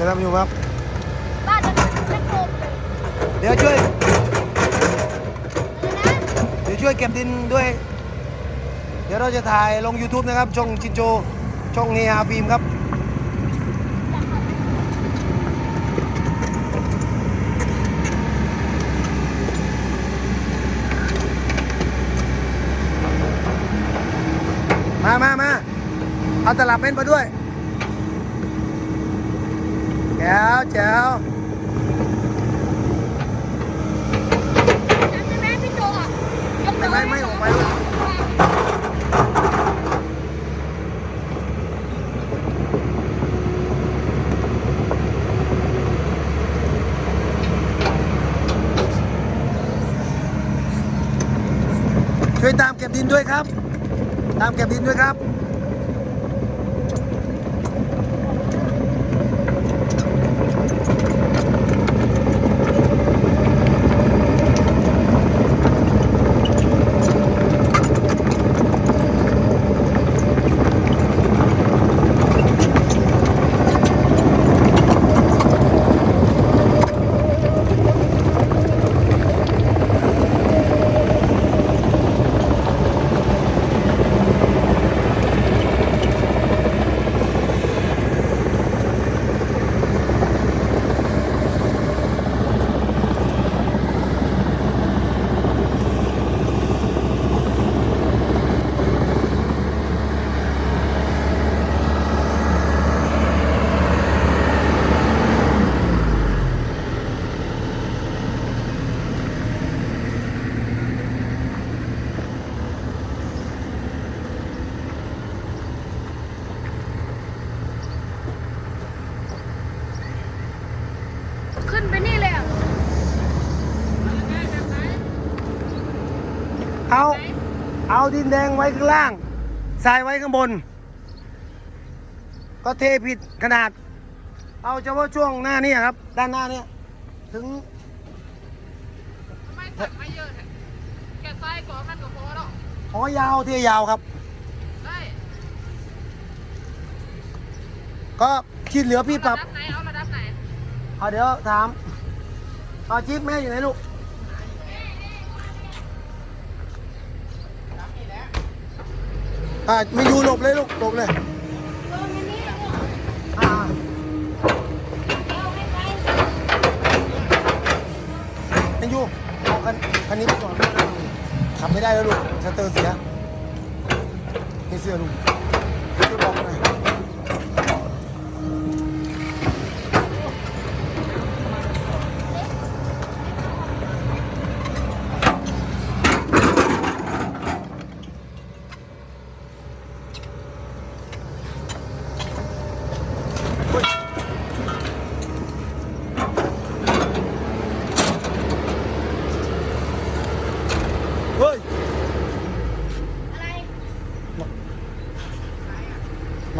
นะครับท่านผู้ชมครับ บ้านจะเป็นโครบเลยเดี๋ยวช่วยนะเดี๋ยวช่วยเก็บดินด้วย เดี๋ยวเราจะถ่ายลง YouTube นะครับ ช่องชินโจ ช่องเฮียฟิล์มครับ มามามาเอาตลับเม้นมาด้วย แจ๋วแจ๋วจำได้ไหมพี่โจอะยกไม่ไม่ไม่ออกไปเลยช่วยตามเก็บดินด้วยครับ ตามเก็บดินด้วยครับ ขึ้นไปนี่เลยอะ เอาเอาดินแดงไว้ข้างล่างทรายไว้ข้างบน ก็เทผิดขนาด เอาเฉพาะช่วงหน้านี่ครับ ด้านหน้าเนี่ยถึงทำไมตัดไม่เยอะแท้แกะทรายก่อนมันก็พอแล้วหอยาวเทยาวครับได้ก็ที่เหลือพี่ปรับระดับไหนเอาระดับไหนเอาเดี๋ยวถามเอาจิ๊บแม่อยู่ไหนลูก อ่าไม่อยู่หลบเลยลูกหลบเลยโดนอันนี้แล้วก็อ่าไม่อยู่เอาคันคันนี้ไปก่อนขับไม่ได้แล้วลูกสเตอร์เสียนี่เสื้อลูกช่วยบอกหน่อย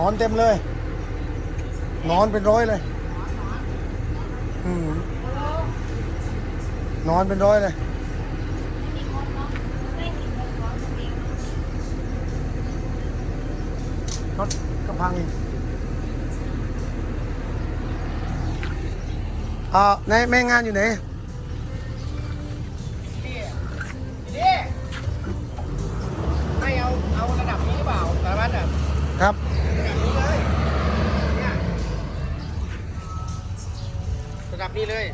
นอนเต็มเลย นอนเป็นร้อยเลยอืมนอนเป็นร้อยเลยมีคนเนาะไม่กินของของตัวเองรถก็พังอีกอ่าในแม่งานอยู่ไหนไม่เอา เอาระดับนี้หรือเปล่าสารวัตรอะครับระดับ นี่เลย